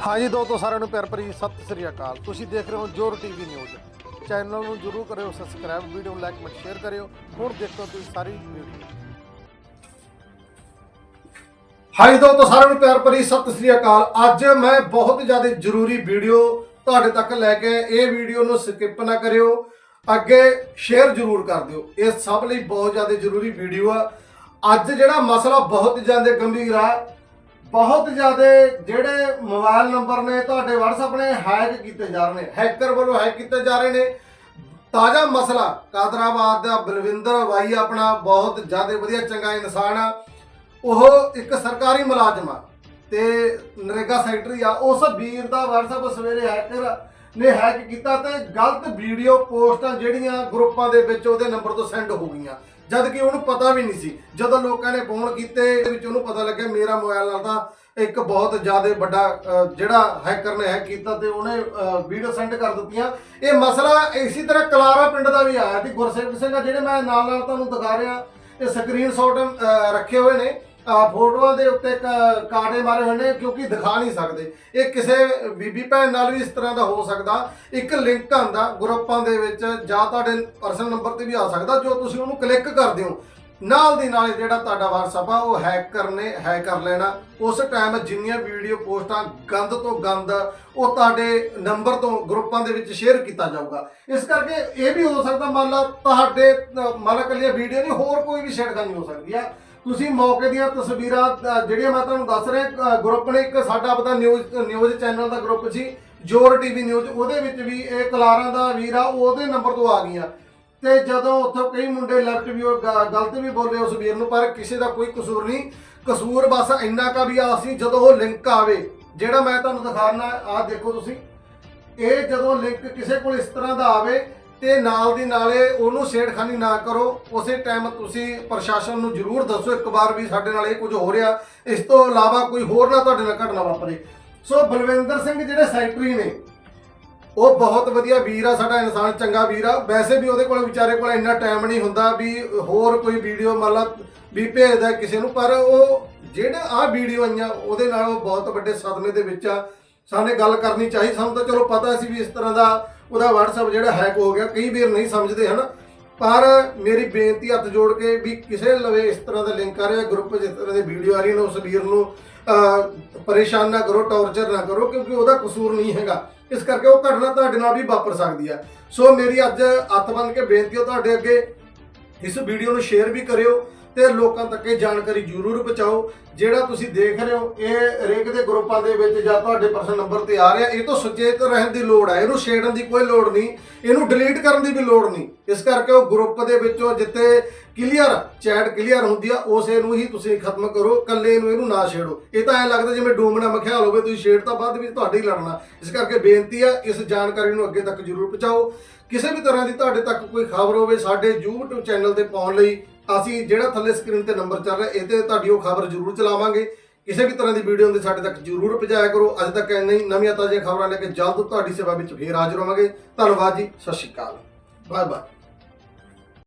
ਹਾਂਜੀ, ਦੋਸਤੋ, ਸਾਰਿਆਂ ਨੂੰ ਪਿਆਰ ਭਰੀ ਸਤਿ ਸ੍ਰੀ ਅਕਾਲ। ਤੁਸੀਂ ਦੇਖ ਰਹੇ ਹੋ ਜੋਰ ਟੀਵੀ ਨਿਊਜ਼। ਚੈਨਲ ਨੂੰ ਜਰੂਰ ਕਰਿਓ ਸਬਸਕ੍ਰਾਈਬ ਵੀਡੀਓ ਨੂੰ ਲਾਈਕ ਕਮੈਂਟ ਸ਼ੇਅਰ ਕਰਿਓ। ਹੁਣ ਦੇਖੋ ਤੁਸੀਂ ਸਾਰੀ ਵੀਡੀਓ ਹਾਂਜੀ, ਦੋਸਤੋ, ਸਾਰਿਆਂ ਨੂੰ ਪਿਆਰ ਭਰੀ ਸਤਿ ਸ੍ਰੀ ਅਕਾਲ। ਅੱਜ ਮੈਂ ਬਹੁਤ ਜ਼ਿਆਦਾ ਜ਼ਰੂਰੀ ਵੀਡੀਓ ਤੁਹਾਡੇ ਤੱਕ ਲੈ ਕੇ ਇਹ ਵੀਡੀਓ ਨੂੰ ਸਕਿਪ ਨਾ ਕਰਿਓ। ਅੱਗੇ ਸ਼ੇਅਰ ਜ਼ਰੂਰ ਕਰ ਦਿਓ। ਇਹ ਸਭ ਲਈ ਬਹੁਤ ਜ਼ਿਆਦਾ ਜ਼ਰੂਰੀ ਵੀਡੀਓ ਆ। ਅੱਜ ਜਿਹੜਾ ਮਸਲਾ ਬਹੁਤ ਜ਼ਿਆਦਾ ਗੰਭੀਰ ਆ ਬਹੁਤ ਜ਼ਿਆਦਾ ਜਿਹੜੇ ਮੋਬਾਈਲ ਨੰਬਰ ਨੇ ਤੁਹਾਡੇ WhatsApp ਨੇ ਹੈਕ ਕੀਤੇ ਜਾ ਰਹੇ ਨੇ। ਹੈਕਰ ਵੱਲੋਂ ਹੈਕ ਕੀਤੇ ਜਾ ਰਹੇ ਨੇ। ਤਾਜ਼ਾ ਮਸਲਾ, ਕਾਦਰਾਬਾਦ ਦਾ ਬਲਵਿੰਦਰ ਬਾਈ ਆਪਣਾ ਬਹੁਤ ਜ਼ਿਆਦਾ ਵਧੀਆ ਚੰਗਾ ਇਨਸਾਨ ਆ। ਉਹ ਇੱਕ ਸਰਕਾਰੀ ਮੁਲਾਜ਼ਮ ਆ ਤੇ ਨਰੇਗਾ ਸੈਕਟਰੀ ਆ। ਉਸ ਵੀਰ ਦਾ WhatsApp ਸਵੇਰੇ ਹੈਕਰ ਨੇ ਹੈਕ ਕੀਤਾ ਤੇ ਗਲਤ ਵੀਡੀਓ ਪੋਸਟਾਂ ਜਿਹੜੀਆਂ ਗਰੁੱਪਾਂ ਦੇ ਵਿੱਚ ਉਹਦੇ ਨੰਬਰ ਤੋਂ ਸੈਂਡ ਹੋ ਗਈਆਂ। ਜਦ ਕਿ ਉਹਨੂੰ ਪਤਾ ਵੀ ਨਹੀਂ ਸੀ। ਜਦੋਂ ਲੋਕਾਂ ਨੇ ਫੋਨ ਕੀਤੇ, ਇਹਦੇ ਵਿੱਚ ਉਹਨੂੰ ਪਤਾ ਲੱਗਿਆ ਮੇਰਾ ਮੋਬਾਈਲ ਨਾਲ ਤਾਂ ਇੱਕ ਬਹੁਤ ਜ਼ਿਆਦਾ ਵੱਡਾ ਜਿਹੜਾ ਹੈਕਰ ਨੇ ਹੈਕ ਕੀਤਾ ਤੇ ਉਹਨੇ ਵੀਡੀਓ ਸੈਂਡ ਕਰ ਦਿੱਤੀਆਂ। ਇਹ ਮਸਲਾ ਇਸੇ ਤਰ੍ਹਾਂ ਕਲਾਰਾ ਪਿੰਡ ਦਾ ਵੀ ਆਇਆ ਸੀ। ਗੁਰਸੇਵਕ ਸਿੰਘ ਆ ਜਿਹੜੇ ਮੈਂ ਨਾਲ ਨਾਲ ਤੁਹਾਨੂੰ ਦਿਖਾ ਰਿਹਾ, ਇਹ ਸਕਰੀਨਸ਼ਾਟ ਰੱਖੇ ਹੋਏ ਨੇ। ਫੋਟੋਆਂ ਦੇ ਉੱਤੇ ਕ- ਕਾਂਟੇ ਮਾਰੇ ਹੋਏ ਨੇ ਕਿਉਂਕਿ ਦਿਖਾ ਨਹੀਂ ਸਕਦੇ। ਇਹ ਕਿਸੇ ਬੀਬੀ ਭੈਣ ਨਾਲ ਵੀ ਇਸ ਤਰ੍ਹਾਂ ਦਾ ਹੋ ਸਕਦਾ। ਇੱਕ ਲਿੰਕ ਆਂਦਾ ਗਰੁੱਪਾਂ ਦੇ ਵਿੱਚ ਜਾਂ ਤੁਹਾਡੇ ਪਰਸਨਲ ਨੰਬਰ ਤੇ ਵੀ ਆ ਸਕਦਾ ਜੋ ਤੁਸੀਂ ਉਹਨੂੰ ਕਲਿੱਕ ਕਰਦੇ ਹੋ। ਨਾਲ ਦੀ ਨਾਲ ਜਿਹੜਾ ਤੁਹਾਡਾ WhatsApp ਆ, ਉਹ ਹੈਕ ਕਰਨੇ ਹੈਕ ਕਰ ਲੈਣਾ। ਉਸ ਟਾਈਮ ਜਿੰਨੀਆਂ ਵੀਡੀਓ ਪੋਸਟਾਂ ਗੰਦ ਤੋਂ ਗੰਦ ਉਹ ਤੁਹਾਡੇ ਨੰਬਰ ਤੋਂ ਗਰੁੱਪਾਂ ਦੇ ਵਿੱਚ ਸ਼ੇਅਰ ਕੀਤਾ ਜਾਊਗਾ। ਇਸ ਕਰਕੇ ਇਹ ਵੀ ਹੋ ਸਕਦਾ ਮੰਨ ਲਾ ਤੁਹਾਡੇ ਮੰਨ ਲਾ ਕੱਲੀਆਂ ਵੀਡੀਓ ਨਹੀਂ, ਹੋਰ ਕੋਈ ਵੀ ਛੇੜਖਾਨੀ ਹੋ ਸਕਦੀ ਆ। ਤੁਸੀਂ ਮੌਕੇ ਦੀਆਂ ਤਸਵੀਰਾਂ ਅ, ਜਿਹੜੀਆਂ ਮੈਂ ਤੁਹਾਨੂੰ ਦੱਸ ਰਿਹਾ ਗਰੁੱਪ ਨੇ ਇੱਕ ਸਾਡਾ ਆਪਦਾ ਨਿਊਜ਼ ਨਿਊਜ਼ ਚੈਨਲ ਦਾ ਗਰੁੱਪ ਸੀ ਜੋਰ ਟੀਵੀ ਨਿਊਜ਼ ਉਹਦੇ ਵਿੱਚ ਵੀ ਇਹ ਕਲਾਰਾਂ ਦਾ ਵੀਰ ਆ ਉਹਦੇ ਨੰਬਰ ਤੋਂ ਆ ਗਈਆਂ। ਤੇ ਜਦੋਂ ਉੱਥੋਂ ਕਈ ਮੁੰਡੇ ਲੈਫਟ ਵੀ ਉਹ ਗ- ਗਲਤ ਵੀ ਬੋਲੇ ਉਸ ਵੀਰ ਨੂੰ ਪਰ ਕਿਸੇ ਦਾ ਕੋਈ ਕਸੂਰ ਨਹੀਂ। ਕਸੂਰ ਬਸ ਇੰਨਾ ਕਾ ਵੀ ਆ ਸੀ ਜਦੋਂ ਉਹ ਲਿੰਕ ਆਵੇ ਜਿਹੜਾ ਮੈਂ ਤੁਹਾਨੂੰ ਦਿਖਾਉਣਾ ਆਹ ਦੇਖੋ ਤੁਸੀਂ। ਇਹ ਜਦੋਂ ਲਿੰਕ ਕਿਸੇ ਕੋਲ ਇਸ ਤਰ੍ਹਾਂ ਦਾ ਆਵੇ ਤੇ ਨਾਲ ਦੀ ਨਾਲੇ ਉਹਨੂੰ ਛੇੜਖਾਨੀ ਨਾ ਕਰੋ। ਉਸੇ ਟਾਈਮ ਤੁਸੀਂ ਪ੍ਰਸ਼ਾਸਨ ਨੂੰ ਜ਼ਰੂਰ ਦੱਸੋ, ਇੱਕ ਵਾਰ ਵੀ ਸਾਡੇ ਨਾਲ ਇਹ ਕੁਝ ਹੋ ਰਿਹਾ। ਇਸ ਤੋਂ ਇਲਾਵਾ ਕੋਈ ਹੋਰ ਨਾ ਤੁਹਾਡੇ ਨਾਲ ਘਟਨਾ ਵਾਪਰੇ। ਸੋ ਬਲਵਿੰਦਰ ਸਿੰਘ ਜਿਹੜੇ ਸੈਕਟਰੀ ਨੇ, ਉਹ ਬਹੁਤ ਵਧੀਆ ਵੀਰ ਆ, ਸਾਡਾ ਇਨਸਾਨ ਚੰਗਾ ਵੀਰ ਆ। ਵੈਸੇ ਵੀ ਉਹਦੇ ਕੋਲ ਵਿਚਾਰੇ ਕੋਲ ਇੰਨਾ ਟਾਈਮ ਨਹੀਂ ਹੁੰਦਾ ਵੀ ਹੋਰ ਕੋਈ ਵੀਡੀਓ ਮਤਲਬ ਵੀ ਭੇਜਦਾ ਕਿਸੇ ਨੂੰ, ਪਰ ਉਹ ਜਿਹੜਾ ਆ ਵੀਡੀਓ ਆਈਆਂ, ਉਹਦੇ ਨਾਲ ਉਹ ਬਹੁਤ ਵੱਡੇ ਸਦਮੇ ਦੇ ਵਿੱਚ ਆ। ਸਾਨੇ ਗੱਲ ਕਰਨੀ ਚਾਹੀ, ਸਾਨੂੰ ਤਾਂ ਚਲੋ ਪਤਾ ਸੀ ਵੀ ਇਸ ਤਰ੍ਹਾਂ ਦਾ ਉਹਦਾ WhatsApp ਜਿਹੜਾ ਹੈਕ ਹੋ ਗਿਆ, ਕਈ ਵੀਰ ਨਹੀਂ ਸਮਝਦੇ ਹਨ। ਪਰ ਮੇਰੀ ਬੇਨਤੀ ਹੱਥ ਜੋੜ ਕੇ ਵੀ ਕਿਸੇ ਲਵੇ ਇਸ ਤਰ੍ਹਾਂ ਦਾ ਲਿੰਕ ਆ ਰਿਹਾ ਗਰੁੱਪ ਜਿਸ ਤਰ੍ਹਾਂ ਦੇ ਵੀਡੀਓ ਆ ਰਹੀ ਨੇ, ਉਸ ਵੀਰ ਨੂੰ ਪਰੇਸ਼ਾਨ ਨਾ ਕਰੋ ਟੌਰਚਰ ਨਾ ਕਰੋ, ਕਿਉਂਕਿ ਉਹਦਾ ਕਸੂਰ ਨਹੀਂ ਹੈਗਾ। ਇਸ ਕਰਕੇ ਉਹ ਘਟਨਾ ਤੁਹਾਡੇ ਨਾਲ ਵੀ ਵਾਪਰ ਸਕਦੀ ਆ। ਸੋ ਮੇਰੀ ਅੱਜ ਹੱਥ ਬੰਨ ਕੇ ਬੇਨਤੀ ਹੈ ਤੁਹਾਡੇ ਅੱਗੇ, ਇਸ ਵੀਡੀਓ ਨੂੰ ਸ਼ੇਅਰ ਵੀ ਕਰਿਓ। ਤੇ ਲੋਕਾਂ ਤੱਕ ਇਹ ਜਾਣਕਾਰੀ ਜ਼ਰੂਰ ਪਹੁੰਚਾਓ। ਜਿਹੜਾ ਤੁਸੀਂ ਦੇਖ ਰਹੇ ਹੋ, ਇਹ ਰੇਕ ਦੇ ਗਰੁੱਪਾਂ ਦੇ ਵਿੱਚ ਜਾਂ ਤੁਹਾਡੇ ਪਰਸਨਲ ਨੰਬਰ ਤੇ ਆ ਰਿਹਾ, ਇਹ ਤੋਂ ਸੁਚੇਤ ਰਹਿਣ ਦੀ ਲੋੜ ਹੈ ਇਹਨੂੰ ਛੇੜਨ ਦੀ ਕੋਈ ਲੋੜ ਨਹੀਂ। ਇਹਨੂੰ ਡਿਲੀਟ ਕਰਨ ਦੀ ਵੀ ਲੋੜ ਨਹੀਂ। ਇਸ ਕਰਕੇ ਉਹ ਗਰੁੱਪ ਦੇ ਵਿੱਚੋਂ ਜਿੱਥੇ ਕਲੀਅਰ ਚੈਟ ਕਲੀਅਰ ਹੁੰਦੀ ਆ, ਉਸੇ ਨੂੰ ਹੀ ਤੁਸੀਂ ਖਤਮ ਕਰੋ। ਇਕੱਲੇ ਨੂੰ ਇਹਨੂੰ ਨਾ ਛੇੜੋ। ਇਹ ਤਾਂ ਐ ਲੱਗਦਾ ਜਿਵੇਂ ਡੂਮਣਾ ਮਖਿਆਲ ਹੋਵੇ, ਤੁਸੀਂ ਛੇੜ ਤਾਂ ਬਾਅਦ ਵਿੱਚ ਤੁਹਾਡੇ ਹੀ ਲੜਨਾ। ਇਸ ਕਰਕੇ ਬੇਨਤੀ ਆ, ਇਸ ਜਾਣਕਾਰੀ ਨੂੰ ਅੱਗੇ ਤੱਕ ਜ਼ਰੂਰ ਪਹੁੰਚਾਓ। ਕਿਸੇ ਵੀ ਤਰ੍ਹਾਂ ਦੀ ਤੁਹਾਡੇ ਤੱਕ ਕੋਈ ਖਬਰ ਹੋਵੇ, ਸਾਡੇ YouTube ਚੈਨਲ ਤੇ ਪਾਉਣ ਲਈ ਅਸੀਂ ਜਿਹੜਾ ਥੱਲੇ ਸਕਰੀਨ ਤੇ ਨੰਬਰ ਚੱਲ ਰਿਹਾ ਇਹ ਤੁਹਾਡੀ ਉਹ ਖਬਰ ਜ਼ਰੂਰ ਚਲਾਵਾਂਗੇ। ਕਿਸੇ ਵੀ ਤਰ੍ਹਾਂ ਦੀ ਵੀਡੀਓ ਹੁੰਦੀ, ਸਾਡੇ ਤੱਕ ਜ਼ਰੂਰ ਪਹੁੰਚਾਇਆ ਕਰੋ। ਅੱਜ ਤੱਕ ਇੰਨੀ ਨਵੀਆਂ ਤਾਜ਼ੀਆਂ ਖਬਰਾਂ ਲੈ ਕੇ ਜਲਦ ਤੁਹਾਡੀ ਸੇਵਾ ਵਿੱਚ ਫੇਰ ਹਾਜ਼ਰ ਹੋਵਾਂਗੇ। ਧੰਨਵਾਦ ਜੀ, ਸਤਿ ਸ਼੍ਰੀ ਅਕਾਲ। Bye bye